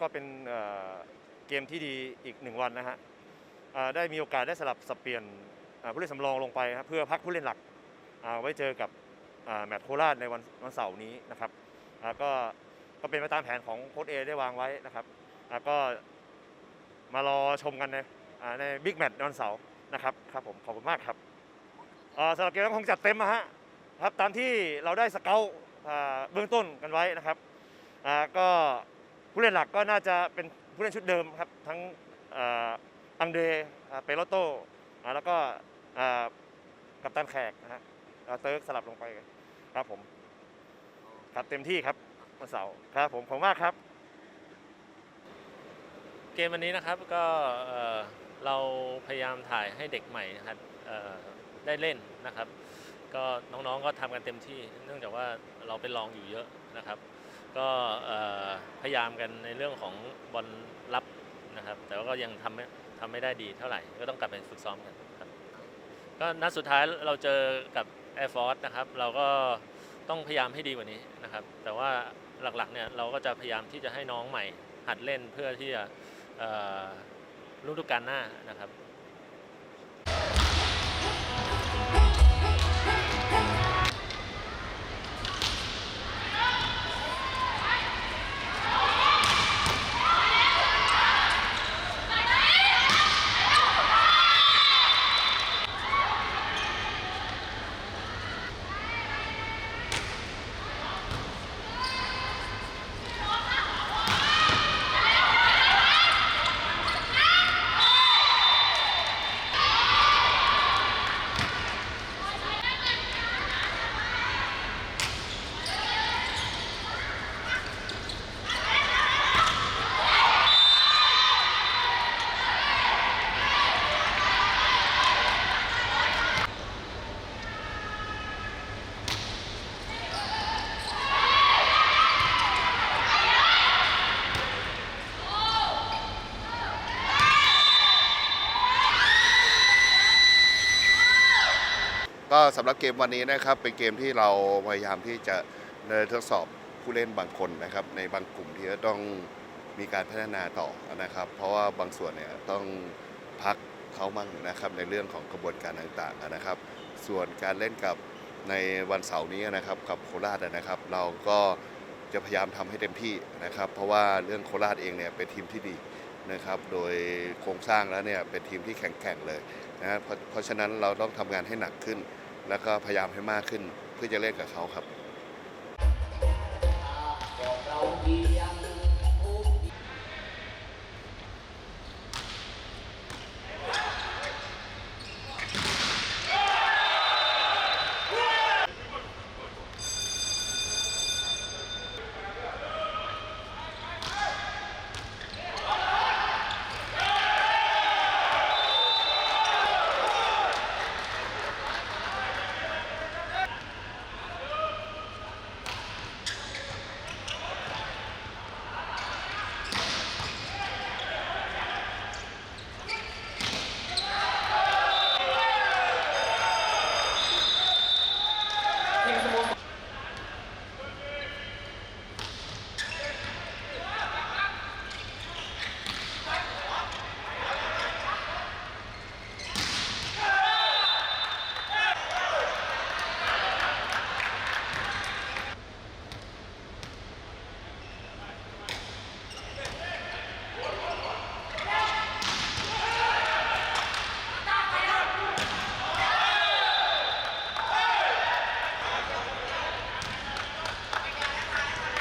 ก็เป็นเกมที่ดีอีกหนึ่งวันนะฮะได้มีโอกาสได้สลับสับเปลี่ยนผู้เล่นสำรองลงไปครับเพื่อพักผู้เล่นหลักไว้เจอกับแมตช์โคราชในวันวันเสาร์นี้นะครับก็ก็เป็นไปตามแผนของโค้ชเอได้วางไว้นะครับก็มารอชมกันในในบิ๊กแมตช์วันเสาร์นะครับครับผมขอบคุณมากครับสำหรับเกมก็คงจัดเต็มนะฮะครับตามที่เราได้สเกลเบื้องต้นกันไว้นะครับก็ ผู้เล่นหลักก็น่าจะเป็นผู้เล่นชุดเดิมครับทั้งอังเดรเปโลโตอ่าแล้วก็กัปตันแขกนะฮะอ่าเติร์กสลับลงไปครับผมครับเต็มที่ครับวันเสาร์ครับผมขอบคุณมากครับ เกมวันนี้นะครับก็เราพยายามถ่ายให้เด็กใหม่นะครับได้เล่นนะครับ ก็น้องๆก็ทำกันเต็มที่ เนื่องจากว่าเราเป็นรองอยู่เยอะนะครับ ก็พยายามกันในเรื่องของบอลรับนะครับ แต่ว่าก็ยังทำไม่ทำไม่ได้ดีเท่าไหร่ ก็ต้องกลับไปฝึกซ้อมกันครับก็นัดสุดท้ายเราเจอกับ Air Force นะครับ เราก็ต้องพยายามให้ดีกว่านี้นะครับ แต่ว่าหลักๆเนี่ยเราก็จะพยายามที่จะให้น้องใหม่หัดเล่นเพื่อที่จะเอ่อฤดูกาลหน้านะครับ ก็ สำหรับเกมวันนี้นะครับเป็นเกมที่เราพยายามที่จะทดสอบผู้เล่นบางคนนะครับ ในบางกลุ่มที่จะต้องมีการพัฒนาต่อนะครับ เพราะว่าบางส่วนเนี่ยต้องพักเขามั่งนะครับในเรื่องของกระบวนการต่างๆนะครับ ส่วนการเล่นกับในวันเสาร์นี้นะครับกับโคราชนะครับ เราก็จะพยายามทำให้เต็มที่นะครับ เพราะว่าเรื่องโคราชเองเนี่ยเป็นทีมที่ดีนะครับ โดยโครงสร้างแล้วเนี่ยเป็นทีมที่แข็งแกร่งเลยนะเพราะเพราะฉะนั้นเราต้องทำงานให้หนักขึ้น แล้วก็พยายามให้มากขึ้นเพื่อจะเล่นกับเขาครับ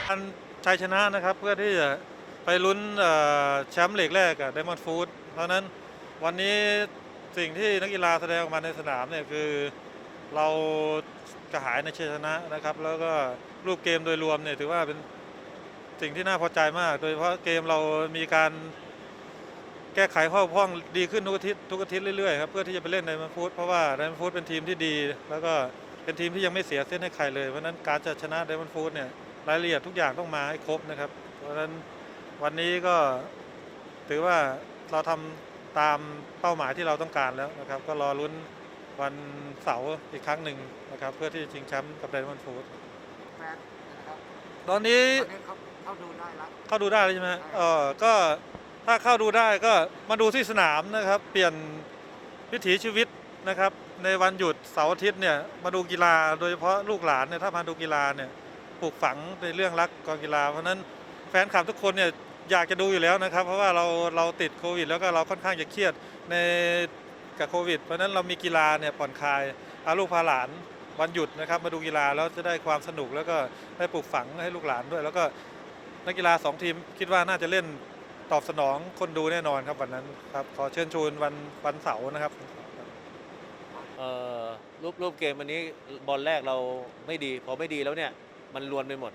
การชัยชนะนะครับ เพื่อที่จะไปลุ้นแชมป์ลีกแรกกับไดมอนด์ฟู้ดเพราะนั้นวันนี้สิ่งที่นักกีฬาแสดงออกมาในสนามเนี่ยคือเรากระหายในชัยชนะนะครับ แล้วก็รูปเกมโดยรวมเนี่ยถือว่าเป็นสิ่งที่น่าพอใจมาก โดยเฉพาะเกมเรามีการแก้ไขข้อพร่องดีขึ้นทุกอาทิตย์ทุกอาทิตย์เรื่อยๆครับเพื่อที่จะไปเล่นไดมอนฟูดเพราะว่าไดมอนฟูดเป็นทีมที่ดี แล้วก็เป็นทีมที่ยังไม่เสียเส้นให้ใครเลยเพราะนั้นการจะชนะไดมอนฟูดเนี่ย รายละเอียดทุกอย่างต้องมาให้ครบนะครับ เพราะฉะนั้นวันนี้ก็ถือว่าเราทำตามเป้าหมายที่เราต้องการแล้วนะครับ ก็รอลุ้นวันเสาร์อีกครั้งหนึ่งนะครับ เพื่อที่จะชิงแชมป์กับไดมอนด์ฟูดแมตช์นะครับโคตอนนี้ตอนนี้เขาเข้าดูได้แล้วเข้าดูได้เลยใช่ไหมฮะเออก็ถ้าเข้าดูได้ก็มาดูที่สนามนะครับ เปลี่ยนวิถีชีวิตนะครับ ในวันหยุดเสาร์อาทิตย์เนี่ยมาดูกีฬาโดยเฉพาะลูกหลานเนี่ยถ้ามาดูกีฬาเนี่ย ปลูกฝังในเรื่องรักกองกีฬา เพราะนั้นแฟนคลับทุกคนเนี่ยอยากจะดูอยู่แล้วนะครับ เพราะว่าเราเราติดโควิด แล้วก็เราค่อนข้างจะเครียดในกับโควิด เพราะนั้นเรามีกีฬาเนี่ยผ่อนคลายอาลูกพาหลานวันหยุดนะครับมาดูกีฬาแล้วจะได้ความสนุกแล้วก็ได้ปลูกฝังให้ลูกหลานด้วย แล้วก็นักกีฬาสองทีมคิดว่าน่าจะเล่นตอบสนองคนดูแน่นอนครับวันนั้นครับขอเชิญชวนวันวันเสาร์นะครับรูปรูปเกมวันนี้บอลแรกเราไม่ดี พอไม่ดีแล้วเนี่ย มันลวนไปหมด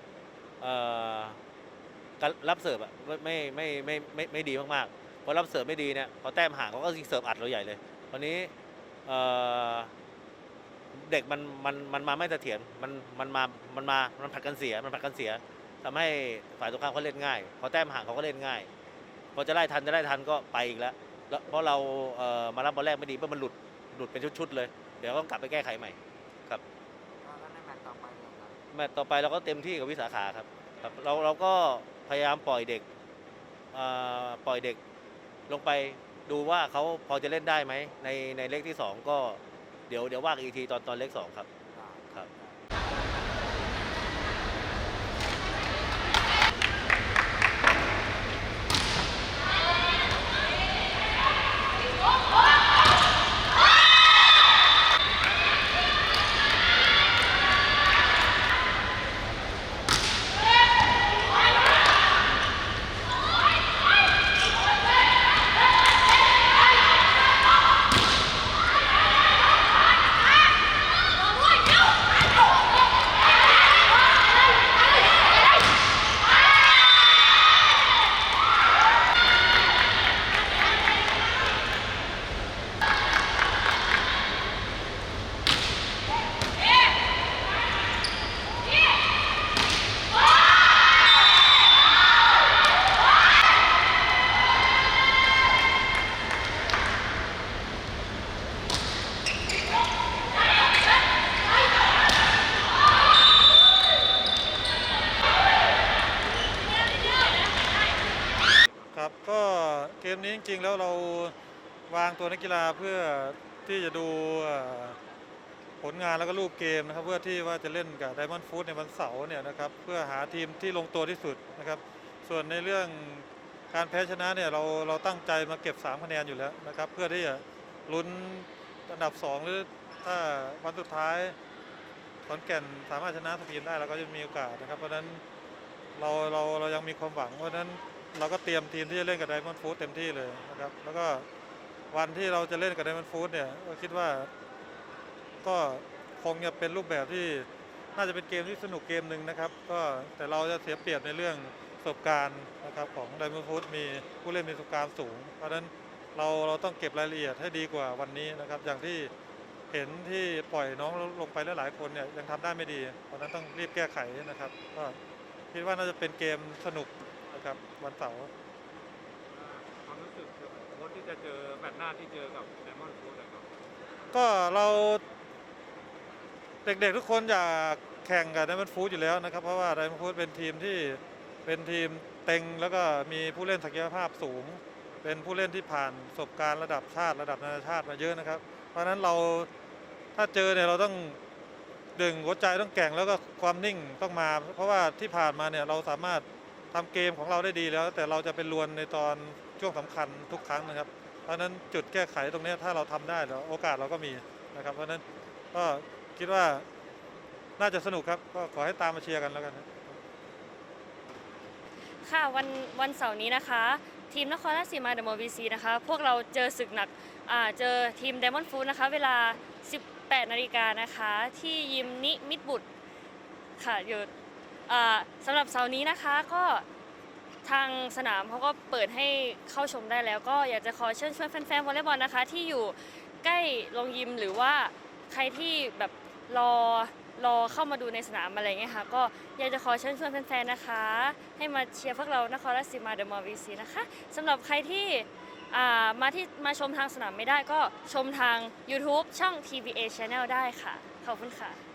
การรับเสิร์ฟอะไม่ไม่ไม่ไม่ไม่ไม่ดีมากๆพอรับเสิร์ฟไม่ดีเนี่ยพอแต้มห่างเขาก็ยิงเสิร์ฟอัดเราใหญ่เลยวันนี้เด็กมันมันมันมาไม่เสถียรมันมันมามันมามันผัดกันเสียมันผัดกันเสียทำให้ฝ่ายตรงข้ามเขาเล่นง่าย พอแต้มห่างเขาก็เล่นง่าย พอจะไล่ทันจะไล่ทันก็ไปอีกแล้วเพราะเราเอ่อมารับบอลแรกไม่ดีเพื่อมันหลุดหลุดเป็นชุดๆเลย เดี๋ยวต้องกลับไปแก้ไขใหม่ แล้วในแมตช์ต่อไปเนี่ยครับ แมตช์ต่อไปเราก็เต็มที่กับวิสาขาครับครับเราเราก็พยายามปล่อยเด็กอ่อปล่อยเด็กลงไปดูว่าเขาพอจะเล่นได้ไหมในในเลขที่2ก็เดี๋ยวเดี๋ยวว่ากันอีกทีตอนตอนเลขสองครับ ครับก็เกมนี้จริงๆแล้วเรา วางตัวนักกีฬาเพื่อที่จะดูผลงานแล้วก็รูปเกมนะครับ เพื่อที่ว่าจะเล่นกับไดมอนด์ฟูดในวันเสาร์เนี่ยนะครับเพื่อหาทีมที่ลงตัวที่สุดนะครับ ส่วนในเรื่องการแพ้ชนะเนี่ยเราเราตั้งใจมาเก็บ 3 คะแนนอยู่แล้วนะครับ เพื่อที่จะลุ้นอันดับ 2 หรือถ้าวันสุดท้ายขอนแก่นสามารถชนะสปีนได้เราก็จะมีโอกาสนะครับ เพราะฉะนั้นเราเราเรายังมีความหวังเพราะฉะนั้นเราก็เตรียมทีมที่จะเล่นกับไดมอนด์ฟูดเต็มที่เลยนะครับ แล้วก็ วันที่เราจะเล่นกับไดมอนด์ฟูดเนี่ยก็คิดว่า ก็คงจะเป็นรูปแบบที่น่าจะเป็นเกมที่สนุกเกมหนึ่งนะครับ ก็แต่เราจะเสียเปรียบในเรื่องประสบการณ์นะครับของไดมอนด์ฟูดมีผู้เล่นมีประสบการณ์สูง เพราะฉะนั้นเราเราต้องเก็บรายละเอียดให้ดีกว่าวันนี้นะครับ อย่างที่เห็นที่ปล่อยน้องลงไปหลายๆคนเนี่ยยังทำได้ไม่ดี เพราะนั้นต้องรีบแก้ไขนะครับ ก็คิดว่าน่าจะเป็นเกมสนุกนะครับวันเสาร์ ความรู้สึกโค้ช ที่จะเจอแมตช์หน้าที่เจอกับไดมอนด์ฟูดนะครับก็เราเด็กๆทุกคนอยากแข่งกับไดมอนด์ฟูดอยู่แล้วนะครับ เพราะว่าไดมอนด์ฟูดเป็นทีมที่เป็นทีมเต็งแล้วก็มีผู้เล่นศักยภาพสูง เป็นผู้เล่นที่ผ่านประสบการณ์ระดับชาติระดับนานาชาติมาเยอะนะครับ เพราะฉะนั้นเราถ้าเจอเนี่ยเราต้องดึงหัวใจต้องแกร่งแล้วก็ความนิ่งต้องมา เพราะว่าที่ผ่านมาเนี่ยเราสามารถ ทำเกมของเราได้ดีแล้ว แต่เราจะเป็นลวนในตอนช่วงสำคัญทุกครั้งนะครับ เพราะฉะนั้นจุดแก้ไขตรงนี้ถ้าเราทำได้แล้วโอกาสเราก็มีนะครับ เพราะฉะนั้นก็คิดว่าน่าจะสนุกครับก็ขอให้ตามมาเชียร์กันแล้วกันค่ะวันวันเสาร์นี้นะคะ ทีมนครราชสีมาเดอะมอลวีซีนะคะ พวกเราเจอศึกหนักเจอทีม Diamond Food นะคะ เวลา 18นาฬิกานะคะ ที่ยิมนิมิตบุตรค่ะอยู่ อ่าสำหรับเสาร์นี้นะคะก็ทางสนามเขาก็เปิดให้เข้าชมได้แล้ว ก็อยากจะขอเชิญชวนแฟนๆวอลเลย์บอลนะคะ ที่อยู่ใกล้โรงยิมหรือว่าใครที่แบบรอรอเข้ามาดูในสนามอะไรเงี้ยค่ะ ก็อยากจะขอเชิญชวนแฟนๆนะคะ ให้มาเชียร์พวกเรานครราชสีมาเดอะมอลวีซีนะคะสำหรับใครที่อ่ามาที่มาชมทางสนามไม่ได้ก็ชมทาง YouTube ช่อง TVA Channel ได้ค่ะ ขอบคุณค่ะ